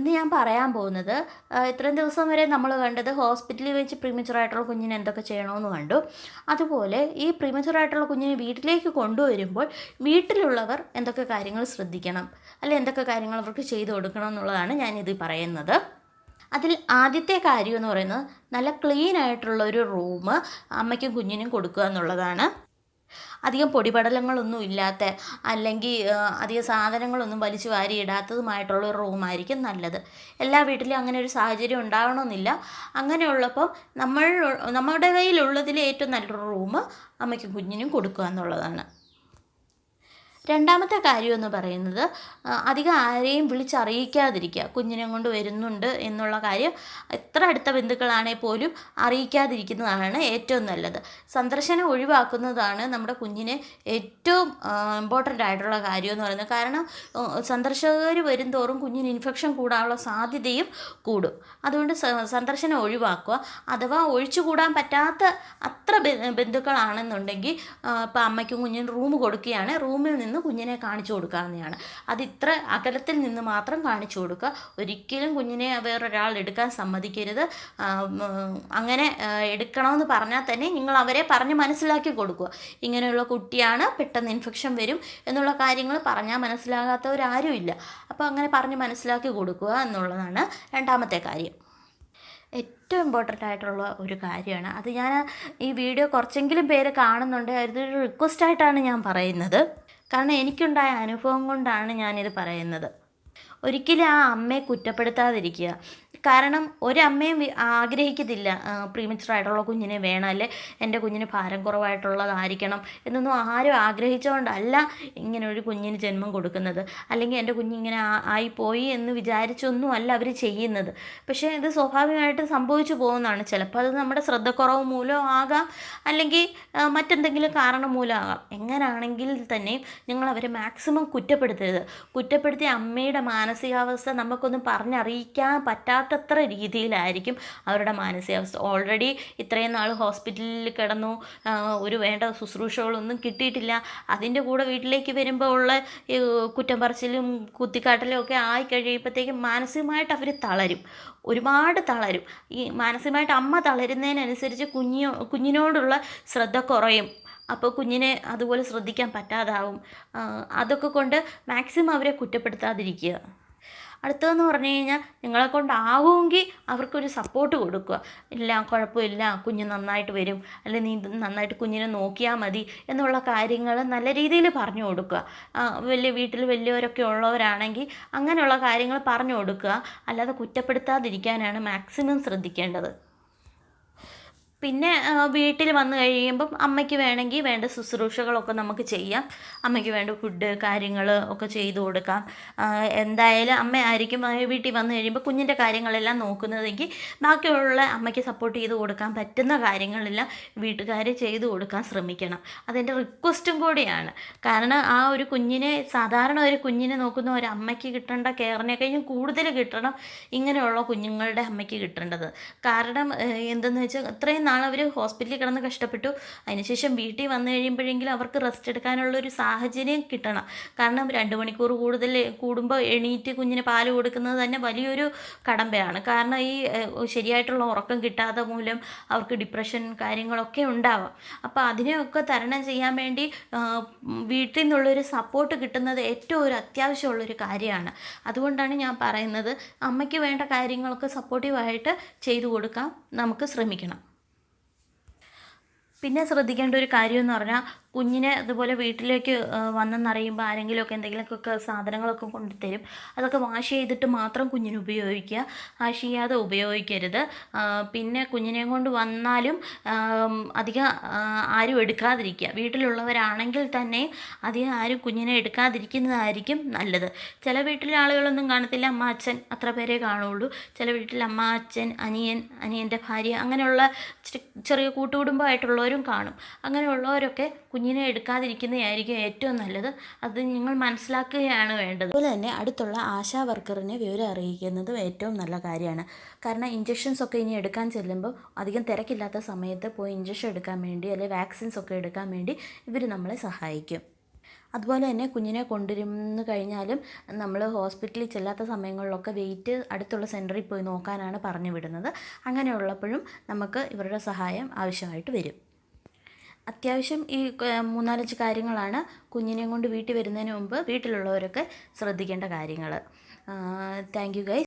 ഇന്ന് ഞാൻ പറയാൻ പോകുന്നത് ഇത്രയും ദിവസം വരെ നമ്മൾ കണ്ടത് ഹോസ്പിറ്റലിൽ വെച്ച് പ്രീമച്ചുറായിട്ടുള്ള കുഞ്ഞിനെ എന്തൊക്കെ ചെയ്യണമെന്ന് കണ്ടു. അതുപോലെ ഈ പ്രീമച്ചുറായിട്ടുള്ള കുഞ്ഞിനെ വീട്ടിലേക്ക് കൊണ്ടുവരുമ്പോൾ വീട്ടിലുള്ളവർ എന്തൊക്കെ കാര്യങ്ങൾ ശ്രദ്ധിക്കണം അല്ലെ എന്തൊക്കെ കാര്യങ്ങൾ അവർക്ക് ചെയ്തു കൊടുക്കണം എന്നുള്ളതാണ് ഞാനിത് പറയുന്നത്. അതിൽ ആദ്യത്തെ കാര്യം എന്ന് പറയുന്നത് നല്ല ക്ലീൻ ആയിട്ടുള്ള ഒരു റൂം അമ്മയ്ക്കും കുഞ്ഞിനും കൊടുക്കുക എന്നുള്ളതാണ്. അധികം പൊടിപടലങ്ങളൊന്നും ഇല്ലാത്ത അല്ലെങ്കിൽ അധിക സാധനങ്ങളൊന്നും വലിച്ചു വാരി ഇടാത്തതുമായിട്ടുള്ള ഒരു റൂമായിരിക്കും നല്ലത്. എല്ലാ വീട്ടിലും അങ്ങനെ ഒരു സാഹചര്യം ഉണ്ടാവണമെന്നില്ല. അങ്ങനെയുള്ളപ്പോൾ നമ്മൾ നമ്മുടെ കയ്യിലുള്ളതിൽ ഏറ്റവും നല്ലൊരു റൂം അമ്മയ്ക്കും കുഞ്ഞിനും കൊടുക്കുക എന്നുള്ളതാണ്. രണ്ടാമത്തെ കാര്യം എന്ന് പറയുന്നത് അധികം ആരെയും വിളിച്ചറിയിക്കാതിരിക്കുക. കുഞ്ഞിനെ കൊണ്ട് വരുന്നുണ്ട് എന്നുള്ള കാര്യം എത്ര അടുത്ത ബന്ധുക്കളാണെങ്കിൽ പോലും അറിയിക്കാതിരിക്കുന്നതാണ് ഏറ്റവും നല്ലത്. സന്ദർശനം ഒഴിവാക്കുന്നതാണ് നമ്മുടെ കുഞ്ഞിനെ ഏറ്റവും ഇമ്പോർട്ടന്റ് ആയിട്ടുള്ള കാര്യം എന്ന് പറയുന്നത്. കാരണം സന്ദർശകർ വരുംതോറും കുഞ്ഞിന് ഇൻഫെക്ഷൻ കൂടാനുള്ള സാധ്യതയും കൂടും. അതുകൊണ്ട് സന്ദർശനം ഒഴിവാക്കുക. അഥവാ ഒഴിച്ചുകൂടാൻ പറ്റാത്ത അത്ര ബന്ധുക്കളാണെന്നുണ്ടെങ്കിൽ ഇപ്പം അമ്മയ്ക്കും കുഞ്ഞിനും റൂം കൊടുക്കുകയാണ്. റൂമിൽ നിന്ന് കുഞ്ഞിനെ കാണിച്ചു കൊടുക്കാവുന്നതാണ് അത് ഇത്ര അകലത്തിൽ നിന്ന് മാത്രം കാണിച്ചു കൊടുക്കുക. ഒരിക്കലും കുഞ്ഞിനെ വേറൊരാൾ എടുക്കാൻ സമ്മതിക്കരുത്. അങ്ങനെ എടുക്കണമെന്ന് പറഞ്ഞാൽ തന്നെ നിങ്ങൾ അവരെ പറഞ്ഞ് മനസ്സിലാക്കി കൊടുക്കുക. ഇങ്ങനെയുള്ള കുട്ടിയാണ് പെട്ടെന്ന് ഇൻഫെക്ഷൻ വരും എന്നുള്ള കാര്യങ്ങൾ പറഞ്ഞാൽ മനസ്സിലാകാത്തവരാരും ഇല്ല അപ്പോൾ അങ്ങനെ പറഞ്ഞ് മനസ്സിലാക്കി കൊടുക്കുക എന്നുള്ളതാണ് രണ്ടാമത്തെ കാര്യം. ഏറ്റവും ഇമ്പോർട്ടന്റ് ആയിട്ടുള്ള ഒരു കാര്യമാണ്. അത് ഞാൻ ഈ വീഡിയോ കുറച്ചെങ്കിലും പേര് കാണുന്നുണ്ട്. അതൊരു റിക്വസ്റ്റായിട്ടാണ് ഞാൻ പറയുന്നത്. കാരണം എനിക്കുണ്ടായ അനുഭവം കൊണ്ടാണ് ഞാനിത് പറയുന്നത്. ഒരിക്കലും ആ അമ്മയെ കുറ്റപ്പെടുത്താതിരിക്കുക. കാരണം ഒരമ്മയും ആഗ്രഹിക്കത്തില്ല പ്രീമിച്ചർ ആയിട്ടുള്ള കുഞ്ഞിനെ വേണം എന്റെ കുഞ്ഞിന് ഭാരം കുറവായിട്ടുള്ളതായിരിക്കണം എന്നൊന്നും ആരും ആഗ്രഹിച്ചുകൊണ്ടല്ല ഇങ്ങനെ ഒരു കുഞ്ഞിന് ജന്മം കൊടുക്കുന്നത്. അല്ലെങ്കിൽ എന്റെ കുഞ്ഞിങ്ങനെ ആയിപ്പോയി എന്ന് വിചാരിച്ചൊന്നും അല്ല അവർ ചെയ്യുന്നത്. പക്ഷേ ഇത് സ്വാഭാവികമായിട്ട് സംഭവിച്ചു പോകുന്നതാണ്. ചിലപ്പോൾ അത് നമ്മുടെ ശ്രദ്ധക്കുറവ് മൂലം ആകാം അല്ലെങ്കിൽ മറ്റെന്തെങ്കിലും കാരണം മൂലമാകാം എങ്ങനാണെങ്കിൽ തന്നെയും ഞങ്ങൾ അവരെ മാക്സിമം കുറ്റപ്പെടുത്തരുത്. കുറ്റപ്പെടുത്തിയ അമ്മയുടെ മാനസികാവസ്ഥ നമുക്കൊന്നും പറഞ്ഞറിയിക്കാൻ പറ്റാത്തത്ര രീതിയിലായിരിക്കും അവരുടെ മാനസികാവസ്ഥ. ഓൾറെഡി ഇത്രയും നാൾ ഹോസ്പിറ്റലിൽ കിടന്നു ഒരു വേണ്ട ശുശ്രൂഷകളൊന്നും കിട്ടിയിട്ടില്ല. അതിന്റെ കൂടെ വീട്ടിലേക്ക് വരുമ്പോൾ ഉള്ള കുറ്റം പറച്ചിലും കുത്തിക്കാട്ടലും ഒക്കെ ആയി കഴിയുമ്പോഴത്തേക്കും മാനസികമായിട്ട് അവർ തളരും. ഒരുപാട് തളരും. ഈ മാനസികമായിട്ട് അമ്മ തളരുന്നതിനനുസരിച്ച് കുഞ്ഞി കുഞ്ഞിനോടുള്ള ശ്രദ്ധ കുറയും. അപ്പോൾ കുഞ്ഞിനെ അതുപോലെ ശ്രദ്ധിക്കാൻ പറ്റാതാവും. അതൊക്കെ കൊണ്ട് മാക്സിമം അവരെ കുറ്റപ്പെടുത്താതിരിക്കുക. അടുത്തതെന്ന് പറഞ്ഞു കഴിഞ്ഞാൽ നിങ്ങളെ കൊണ്ടാവുമെങ്കിൽ അവർക്കൊരു സപ്പോർട്ട് കൊടുക്കുക. ഇല്ല കുഴപ്പമില്ല കുഞ്ഞ് നന്നായിട്ട് വരും. അല്ലെങ്കിൽ നീ നന്നായിട്ട് കുഞ്ഞിനെ നോക്കിയാൽ മതി എന്നുള്ള കാര്യങ്ങൾ നല്ല രീതിയിൽ പറഞ്ഞു കൊടുക്കുക. വലിയ വീട്ടിൽ വലിയവരൊക്കെ ഉള്ളവരാണെങ്കിൽ അങ്ങനെയുള്ള കാര്യങ്ങൾ പറഞ്ഞു കൊടുക്കുക. അല്ലാതെ കുറ്റപ്പെടുത്താതിരിക്കാനാണ് മാക്സിമം ശ്രദ്ധിക്കേണ്ടത്. പിന്നെ വീട്ടിൽ വന്നു കഴിയുമ്പം അമ്മയ്ക്ക് വേണമെങ്കിൽ വേണ്ട ശുശ്രൂഷകളൊക്കെ നമുക്ക് ചെയ്യാം. അമ്മയ്ക്ക് വേണ്ട ഫുഡ് കാര്യങ്ങൾ ഒക്കെ ചെയ്തു കൊടുക്കാം. എന്തായാലും അമ്മ ആയിരിക്കും വീട്ടിൽ വന്നു കഴിയുമ്പോൾ കുഞ്ഞിന്റെ കാര്യങ്ങളെല്ലാം നോക്കുന്നതെങ്കിൽ ബാക്കിയുള്ള അമ്മയ്ക്ക് സപ്പോർട്ട് ചെയ്ത് കൊടുക്കാൻ പറ്റുന്ന കാര്യങ്ങളെല്ലാം വീട്ടുകാർ ചെയ്തു കൊടുക്കാൻ ശ്രമിക്കണം. അതെന്റെ റിക്വസ്റ്റും കൂടിയാണ്. കാരണം ആ ഒരു കുഞ്ഞിനെ സാധാരണ ഒരു കുഞ്ഞിനെ നോക്കുന്ന ഒരു അമ്മയ്ക്ക് കിട്ടേണ്ട കെയറിനെ കഴിഞ്ഞും കൂടുതൽ കിട്ടണം ഇങ്ങനെയുള്ള കുഞ്ഞുങ്ങളുടെ അമ്മയ്ക്ക് കിട്ടേണ്ടത്. കാരണം എന്തെന്ന് വെച്ചാൽ അത്രയും നാൾ അവർ ഹോസ്പിറ്റലിൽ കിടന്ന് കഷ്ടപ്പെട്ടു. അതിനുശേഷം വീട്ടിൽ വന്നു കഴിയുമ്പോഴെങ്കിലും അവർക്ക് റെസ്റ്റ് എടുക്കാനുള്ള ഒരു സാഹചര്യം കിട്ടണം. കാരണം രണ്ട് മണിക്കൂർ കൂടുതൽ കൂടുമ്പോൾ എണീറ്റ് കുഞ്ഞിന് പാൽ കൊടുക്കുന്നത് തന്നെ വലിയൊരു കടമ്പയാണ്. കാരണം ഈ ശരിയായിട്ടുള്ള ഉറക്കം കിട്ടാതെ മൂലം അവർക്ക് ഡിപ്രഷൻ കാര്യങ്ങളൊക്കെ ഉണ്ടാവാം. അപ്പോൾ അതിനെയൊക്കെ തരണം ചെയ്യാൻ വേണ്ടി വീട്ടിൽ നിന്നുള്ളൊരു സപ്പോർട്ട് കിട്ടുന്നത് ഏറ്റവും ഒരു അത്യാവശ്യമുള്ളൊരു കാര്യമാണ്. അതുകൊണ്ടാണ് ഞാൻ പറയുന്നത് അമ്മയ്ക്ക് വേണ്ട കാര്യങ്ങളൊക്കെ സപ്പോർട്ടീവായിട്ട് ചെയ്തു കൊടുക്കാം നമുക്ക് ശ്രമിക്കണം. പിന്നെ ശ്രദ്ധിക്കേണ്ട ഒരു കാര്യം എന്ന് പറഞ്ഞാൽ കുഞ്ഞിനെ അതുപോലെ വീട്ടിലേക്ക് വന്നെന്നറിയുമ്പോൾ ആരെങ്കിലുമൊക്കെ എന്തെങ്കിലുമൊക്കെ സാധനങ്ങളൊക്കെ കൊണ്ടുതരും. അതൊക്കെ വാഷ് ചെയ്തിട്ട് മാത്രം കുഞ്ഞിന് ഉപയോഗിക്കുക. വാഷ് ചെയ്യാതെ ഉപയോഗിക്കരുത്. പിന്നെ കുഞ്ഞിനെയും കൊണ്ട് വന്നാലും അധികം ആരും എടുക്കാതിരിക്കുക. വീട്ടിലുള്ളവരാണെങ്കിൽ തന്നെ അധികം ആരും കുഞ്ഞിനെ എടുക്കാതിരിക്കുന്നതായിരിക്കും നല്ലത്. ചില വീട്ടിലെ ആളുകളൊന്നും കാണത്തില്ല. അമ്മ അച്ഛൻ അത്ര പേരെ കാണുള്ളൂ. ചില വീട്ടിൽ അമ്മ അച്ഛൻ അനിയൻ അനിയന്റെ ഭാര്യ അങ്ങനെയുള്ള ചെറിയ കൂട്ടുകുടുംബമായിട്ടുള്ളവരും കാണും. അങ്ങനെയുള്ളവരൊക്കെ കുഞ്ഞിനെ എടുക്കാതിരിക്കുന്നതായിരിക്കും ഏറ്റവും നല്ലത്. അത് നിങ്ങൾ മനസ്സിലാക്കുകയാണ് വേണ്ടത്. അതുപോലെ തന്നെ അടുത്തുള്ള ആശാ വർക്കറിനെ വിവരം അറിയിക്കുന്നതും ഏറ്റവും നല്ല കാര്യമാണ്. കാരണം ഇഞ്ചക്ഷൻസ് ഒക്കെ ഇനി എടുക്കാൻ ചെല്ലുമ്പോൾ അധികം തിരക്കില്ലാത്ത സമയത്ത് പോയി ഇഞ്ചക്ഷൻ എടുക്കാൻ വേണ്ടി അല്ലെങ്കിൽ വാക്സിൻസ് ഒക്കെ എടുക്കാൻ വേണ്ടി ഇവർ നമ്മളെ സഹായിക്കും. അതുപോലെ തന്നെ കുഞ്ഞിനെ കൊണ്ടുവരുന്നു കഴിഞ്ഞാലും നമ്മൾ ഹോസ്പിറ്റലിൽ ചെല്ലാത്ത സമയങ്ങളിലൊക്കെ വെയിറ്റ് അടുത്തുള്ള സെന്ററിൽ പോയി നോക്കാനാണ് പറഞ്ഞു വിടുന്നത്. അങ്ങനെയുള്ളപ്പോഴും നമുക്ക് ഇവരുടെ സഹായം ആവശ്യമായിട്ട് വരും. അത്യാവശ്യം ഈ മൂന്നാലഞ്ച് കാര്യങ്ങളാണ് കുഞ്ഞിനെയും കൊണ്ട് വീട്ടിൽ വരുന്നതിന് മുമ്പ് വീട്ടിലുള്ളവരൊക്കെ ശ്രദ്ധിക്കേണ്ട കാര്യങ്ങൾ താങ്ക് യു ഗൈസ്.